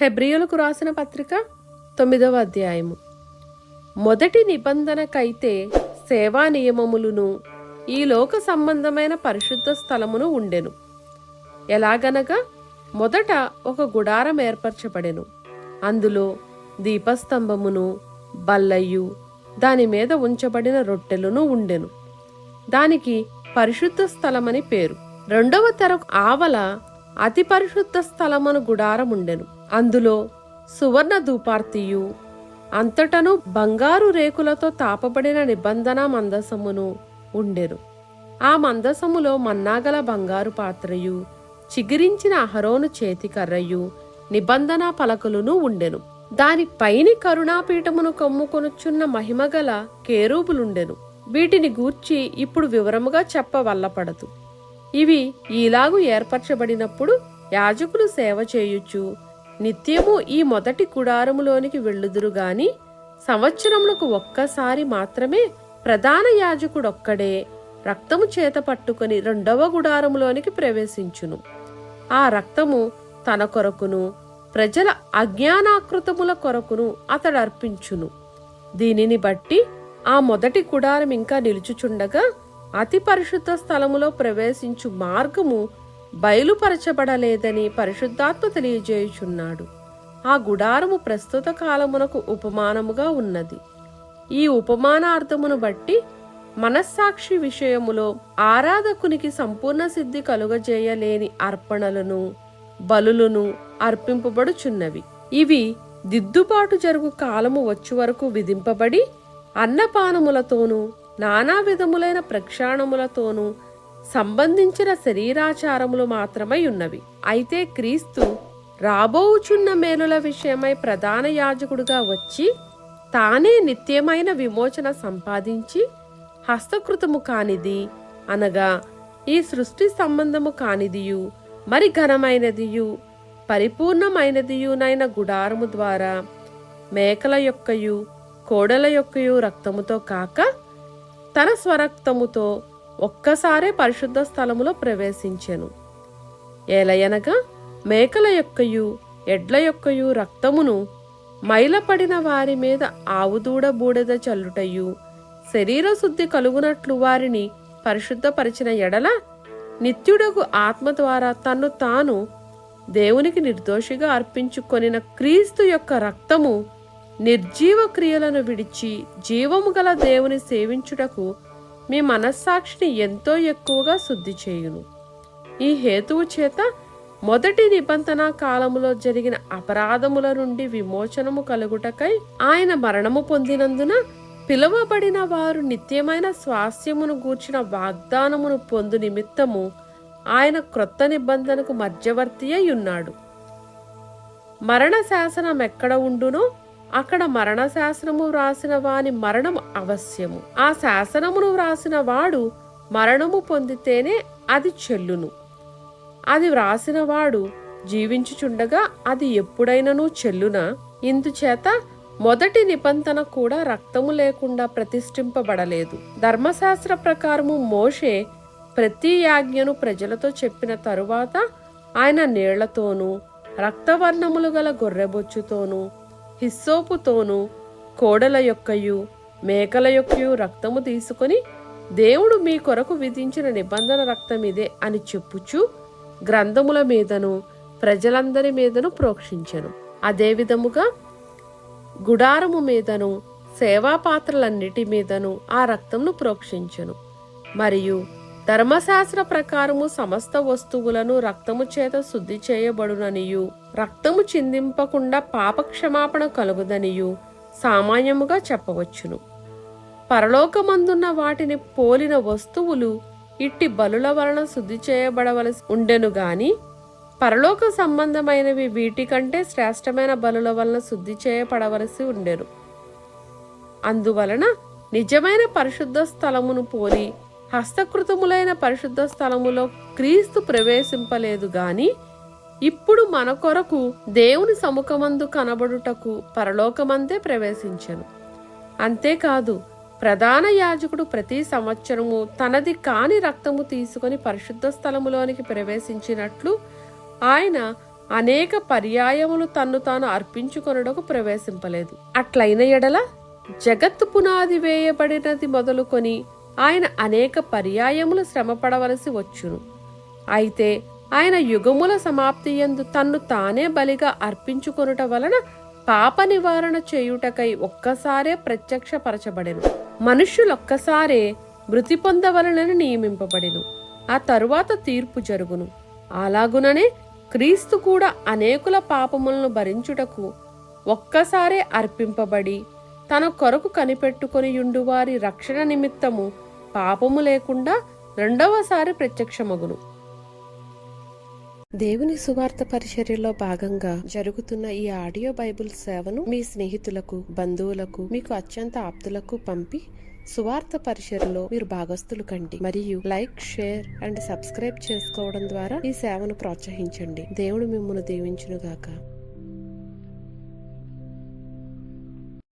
హెబ్రియులకు రాసిన పత్రిక తొమ్మిదవ అధ్యాయము. మొదటి నిబంధనకైతే సేవా నియమములును ఈ లోక సంబంధమైన పరిశుద్ధ స్థలమును ఉండెను. ఎలాగనగా మొదట ఒక గుడారం ఏర్పరచబడెను. అందులో దీపస్తంభమును బల్లయ్యు దాని మీద ఉంచబడిన రొట్టెలను ఉండెను. దానికి పరిశుద్ధ స్థలమని పేరు. రెండవ తెర ఆవల అతి పరిశుద్ధ స్థలమను గుడారం ఉండెను అందులో సువర్ణ ధూపార్తియు అంతటను బంగారు రేకులతో తాపబడిన నిబంధన మందసమును ఉండెను. ఆ మందసములో మన్నాగల బంగారు పాత్రయు చిగిరించిన అహరోను చేతికర్రయు నిబంధన పలకలును ఉండెను. దాని పైని కరుణాపీఠమును కమ్ముకొనుచున్న మహిమగల కేరూబులుండెను. వీటిని గూర్చి ఇప్పుడు వివరముగా చెప్పవల్లపడదు. ఇవి ఈలాగు ఏర్పరచబడినప్పుడు యాజకులు సేవ చేయుచు నిత్యము ఈ మొదటి కుడారములోనికి వెళ్ళుదురు గాని సంవత్సరములకు ఒక్కసారి మాత్రమే ప్రధాన యాజకుడొక్కడే రక్తము చేత పట్టుకొని రెండవ గుడారములోనికి ప్రవేశించును. ఆ రక్తము తన కొరకును ప్రజల అజ్ఞానాకృతముల కొరకును అతడు అర్పించును దీనిని బట్టి ఆ మొదటి గుడారం ఇంకా నిలుచుచుండగా అతి పరిశుద్ధ స్థలములో ప్రవేశించు మార్గము బయలుపరచబడలేదని పరిశుద్ధాత్మ తెలియజేయుచున్నాడు. ఆ గుడారము ప్రస్తుత కాలమునకు ఉపమానముగా ఉన్నది. ఈ ఉపమానార్థమును బట్టి మనస్సాక్షి విషయములో ఆరాధకునికి సంపూర్ణ సిద్ధి కలుగజేయలేని అర్పణలను బలులను అర్పింపబడుచున్నవి. ఇవి దిద్దుబాటు జరుగు కాలము వచ్చు వరకు విధింపబడి అన్నపానములతోనూ నానా విధములైన ప్రక్షాళములతోనూ సంబంధించిన శరీరాచారములు మాత్రమై ఉన్నవి. అయితే క్రీస్తు రాబోవుచున్న మేలుల విషయమై ప్రధాన యాజకుడుగా వచ్చి తానే నిత్యమైన విమోచన సంపాదించి హస్తకృతము కానిది అనగా ఈ సృష్టి సంబంధము కానిదియు మరి ఘనమైనదియు పరిపూర్ణమైనదియునైన గుడారము ద్వారా మేకల యొక్కయు కోడల యొక్కయు రక్తముతో కాక తన స్వరక్తముతో ఒక్కసారే పరిశుద్ధ స్థలములో ప్రవేశించెను. ఏలయనగా మేకల యొక్కయు ఎడ్ల యొక్కయు రక్తమును మైలపడిన వారి మీద ఆవుదూడ బూడిద చల్లుటయు శరీర శుద్ధి కలుగునట్లు వారిని పరిశుద్ధపరిచిన ఎడల నిత్యుడగు ఆత్మ ద్వారా తన్ను తాను దేవునికి నిర్దోషిగా అర్పించుకొనిన క్రీస్తు యొక్క రక్తము నిర్జీవ క్రియలను విడిచి జీవము గల దేవుని సేవించుటకు మీ మనస్సాక్షిని ఎంతో ఎక్కువగా శుద్ధి చేయును. ఈ హేతువు చేత మొదటి నిబంధన కాలములో జరిగిన అపరాధముల నుండి విమోచనము కలుగుటకై ఆయన మరణము పొందినందున పిలువబడిన వారు నిత్యమైన స్వాస్థ్యమును గూర్చిన వాగ్దానమును పొందు నిమిత్తము ఆయన క్రొత్త నిబంధనకు మధ్యవర్తి అయి ఉన్నాడు. మరణ శాసనం ఎక్కడ ఉండునో? అక్కడ మరణ శాసనము వ్రాసిన వాని మరణం అవశ్యము. ఆ శాసనమును వ్రాసిన వాడు మరణము పొందితేనే అది చెల్లును. అది వ్రాసినవాడు జీవించుచుండగా అది ఎప్పుడైనను చెల్లునా? ఇందుచేత మొదటి నిబంధన కూడా రక్తము లేకుండా ప్రతిష్ఠింపబడలేదు. ధర్మశాస్త్ర ప్రకారము మోషే ప్రతి యాజ్ఞను ప్రజలతో చెప్పిన తరువాత ఆయన నీళ్ళతోనూ రక్తవర్ణములు గల గొర్రెబొచ్చుతోనూ హిస్సోపుతోనూ కోడల యొక్కయు మేకల యొక్కయు రక్తము తీసుకొని దేవుడు మీ కొరకు విధించిన నిబంధన రక్తం ఇదే అని చెప్పుచు గ్రంథముల మీదను ప్రజలందరి మీదను ప్రోక్షించెను. అదే విధముగా గుడారము మీదను సేవా పాత్రలన్నిటి మీదను ఆ రక్తంను ప్రోక్షించను. మరియు ధర్మశాస్త్ర ప్రకారము సమస్త వస్తువులను రక్తము చేత శుద్ధి చేయబడుననియు. రక్తము చిందింపకుండా పాపక్షమాపణ కలుగుదనియు. సామాన్యముగా చెప్పవచ్చును. పరలోకమందున్న వాటిని పోలిన వస్తువులు ఇట్టి బలుల వలన శుద్ధి చేయబడవలసి ఉండెను గాని పరలోక సంబంధమైనవి వీటికంటే శ్రేష్టమైన బలుల వలన శుద్ధి చేయబడవలసి ఉండెను. అందువలన నిజమైన పరిశుద్ధ స్థలమును పోలి హస్తకృతములైన పరిశుద్ధ స్థలములో క్రీస్తు ప్రవేశింపలేదు గాని ఇప్పుడు మన కొరకు దేవుని సముఖమందు కనబడుటకు పరలోకమందే ప్రవేశించను. అంతేకాదు ప్రధాన యాజకుడు ప్రతి సంవత్సరము తనది కాని రక్తము తీసుకొని పరిశుద్ధ స్థలములోనికి ప్రవేశించినట్లు ఆయన అనేక పర్యాయములు తన్ను తాను అర్పించుకొనుటకు ప్రవేశింపలేదు. అట్లైన ఎడల జగత్తు పునాది వేయబడినది మొదలుకొని ఆయన అనేక పర్యాయములు శ్రమపడవలసి వచ్చును. అయితే ఆయన యుగముల సమాప్తి యందు తన్ను తానే బలిగా అర్పించుకొనుట వలన పాప నివారణ చేయుటకై ఒక్కసారే ప్రత్యక్షపరచబడెను. మనుష్యులొక్కసారే మృతి పొందవలనని నియమింపబడెను. ఆ తరువాత తీర్పు జరుగును. అలాగుననే క్రీస్తు కూడా అనేకుల పాపములను భరించుటకు ఒక్కసారే అర్పింపబడి తన కొరకు కనిపెట్టుకొని యుండువారి రక్షణ నిమిత్తము పాపము లేకుండా రెండవసారి ప్రత్యక్షమగును. దేవుని సువార్త పరిచర్యలో భాగంగా జరుగుతున్న ఈ ఆడియో బైబుల్ సేవను మీ స్నేహితులకు బంధువులకు మీకు అత్యంత ఆప్తులకు పంపి సువార్త పరిచర్లో మీరు భాగస్తులు కండి. మరియు లైక్ షేర్ అండ్ సబ్స్క్రైబ్ చేసుకోవడం ద్వారా ఈ సేవను ప్రోత్సహించండి. దేవుడు మిమ్మల్ని దీవించునుగాక.